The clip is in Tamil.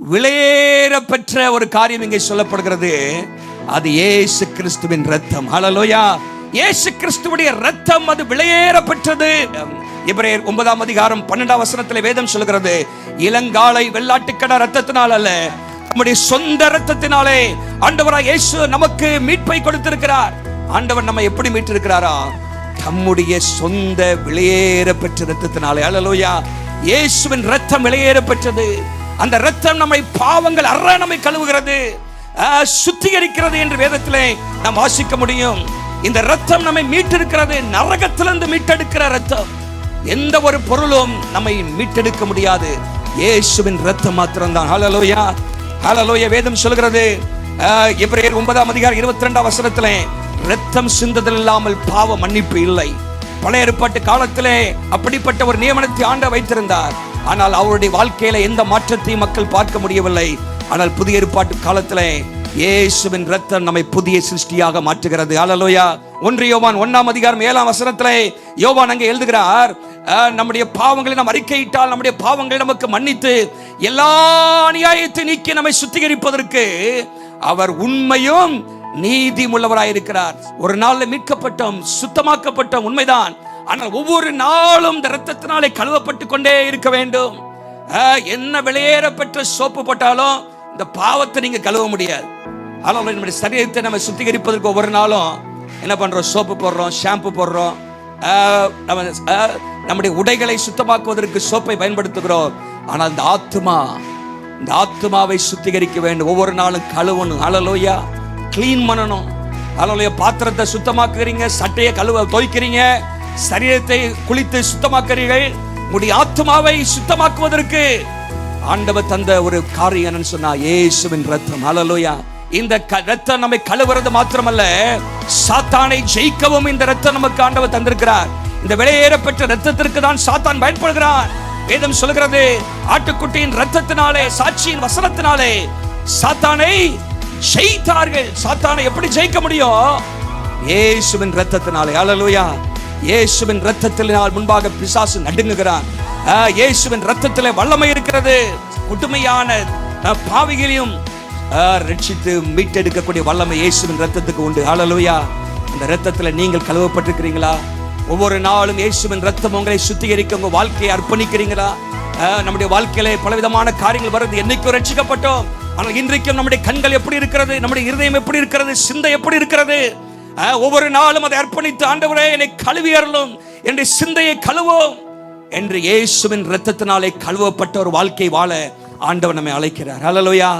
விலையேற ஒரு காரியம் இங்கே சொல்லப்படுகிறது. அது ஏசு கிறிஸ்துவின் ரத்தம் ஹலலோயா ஏசு கிறிஸ்துவுடைய ரத்தம் அது விலையேற இவரே இப்ரேயர் ஒன்பதாம் அதிகாரம் பன்னெண்டாம் வசனத்தில் வேதம் சொல்கிறது இளங்காலை வெள்ளாட்டுக்கடா ரத்தத்தினால் அல்ல நம்முடைய சொந்த ரத்தத்தினாலே ஆண்டவராக இயேசு நமக்கு மீட்பை கொடுத்திருக்கிறார். ஆண்டவர் நம்ம எப்படி மீட்டிருக்கிறாரா? தம்முடைய சொந்த விலையேற பெற்ற ரத்தத்தினாலே அலலோயா இயேசுவின் ரத்தம் விலையேற பெற்றது அந்த ரத்தம் நம்மை பாவங்கள் அற நம்மை கழுவுகிறது சுத்திகரிக்கிறது என்று வேதத்திலே நாம் வாசிக்க முடியும். இந்த ரத்தம் நம்மை மீட்டெடுக்கிறது நரகத்திலிருந்து மீட்டெடுக்கிற ரத்தம் எந்த ஒரு பொருளும் நம்மை மீட்டெடுக்க முடியாது. இயேசுவின் ரத்தம் மாத்திரம்தான். ஹலலோயா ஹலலோய வேதம் சொல்கிறது ஆஹ், ஒன்பதாம் அதிகாரம் இருபத்தி ரெண்டாம் வசனத்திலே ரத்தம் சிந்ததில் இல்லாமல் பாவ மன்னிப்பு இல்லை. பழைய ஏற்பாட்டு காலத்திலே அப்படிப்பட்ட ஒரு நியமனத்தை ஆண்ட வைத்திருந்தார். ஆனால் அவருடைய வாழ்க்கையில எந்த மாற்றத்தையும் மக்கள் பார்க்க முடியவில்லை. ஆனால் புதிய ஏற்பாட்டு காலத்திலே இயேசுவின் ரத்தம் நம்மை புதிய சிருஷ்டியாக மாற்றுகிறது. அலலோயா ஒன்று யோவான் ஒன்னாம் அதிகாரம் ஏழாம் வசனத்திலே யோவான் அங்கே எழுதுகிறார் அஹ், நம்முடைய பாவங்களை நாம் அறிக்கையிட்டால் நம்முடைய பாவங்களை நமக்கு மன்னித்து எல்லா அநியாயத்தை நீக்கி நம்மை சுத்திகரிப்பதற்கு அவர் உண்மையும் நீதி உள்ளவராயிருக்கிறார் ஒரு நாள்ல மீட்கப்பட்டோம் சுத்தமாக்கப்பட்டோம். உண்மைதான். ஆனால் ஒவ்வொரு நாளும் இந்த ரத்தத்தினாலே கழுவப்பட்டு கொண்டே இருக்க வேண்டும். என்ன வெளியேற பெற்ற சோப்பு போட்டாலும் இந்த பாவத்தை நீங்க கழுவ முடியாது. ஆனால் நம்முடைய சரீரத்தை நம்ம சுத்திகரிப்பதற்கு ஒவ்வொரு நாளும் என்ன பண்றோம்? சோப்பு போடுறோம் ஷாம்பு போடுறோம். நம்ம நம்முடைய உடைகளை சுத்தமாக்குவதற்கு சோப்பை பயன்படுத்துகிறோம். ஆனால் இந்த ஆத்மா இந்த ஆத்மாவை சுத்திகரிக்க வேண்டும். ஒவ்வொரு நாளும் கழுவணும். அலலோயா க்ளீன் பண்ணணும். அலலோயா பாத்திரத்தை சுத்தமாக்குறீங்க சட்டையை கழுவ துவைக்கிறீங்க சரீரத்தை குளித்து சுத்தமாக்குறீர்கள். உங்களுடைய ஆத்மாவை சுத்தமாக்குவதற்கு ஆண்டவர் தந்த ஒரு காரியம் என்னன்னு சொன்னா இயேசுவின் ரத்தம் அலலோயா இந்த ரத்தம் நம்மை கழுவுறது மாத்திரமல்ல சாத்தானை ஜெயிக்கவும் இந்த ரத்தம் நமக்கு ஆண்டவர் தந்திருக்கிறார். இந்த விலையேறப்பெற்ற ரத்தத்திற்கு தான் சாத்தான் பயன்படுகிறான். வேதம் சொல்கிறது ஆட்டுக்குட்டியின் ரத்தத்தினாலே சாட்சியின் வசனத்தினாலே சாத்தானை ஜெயித்தார்கள். சாத்தானை எப்படி ஜெயிக்க முடியும்? இயேசுவின் ரத்தத்தினாலே அலலோயா இயேசுவின் ரத்தத்தினால் முன்பாக பிசாசு நடுங்குகிறான். இயேசுவின் ரத்தத்திலே வல்லமை இருக்கிறது. கொடுமையான பாவிகளையும் ரட்சித்து மீட்டெடுக்கக்கூடிய வல்லமை இயேசுவின் ரத்தத்துக்கு உண்டு. ஹalleluya. இந்த ரத்தத்தில் நீங்கள் கழுவப்பட்டிருக்கிறீங்களா? ஒவ்வொரு நாளும் இயேசுவின் ரத்தம் உங்களை சுத்திகரிக்க உங்கள் வாழ்க்கையை அர்ப்பணிக்கிறீங்களா? நம்முடைய வாழ்க்கையில பலவிதமான காரியங்கள் வருது. என்னைக்கும் ரட்சிக்கப்பட்டோம். ஆனால் இன்றைக்கும் நம்முடைய கண்கள் எப்படி இருக்கிறது? நம்முடைய இருதயம் எப்படி இருக்கிறது? சிந்தை எப்படி இருக்கிறது? ஒவ்வொரு நாளும் அதை அர்ப்பணித்து ஆண்டவரே என்னை கழுவி அருளும். என்னுடைய சிந்தையை கழுவோம் என்று இயேசுவின் இரத்தத்தினாலே கழுவப்பட்ட ஒரு வாழ்க்கை வாழ ஆண்டவர் நம்மை அழைக்கிறார். ஹalleluya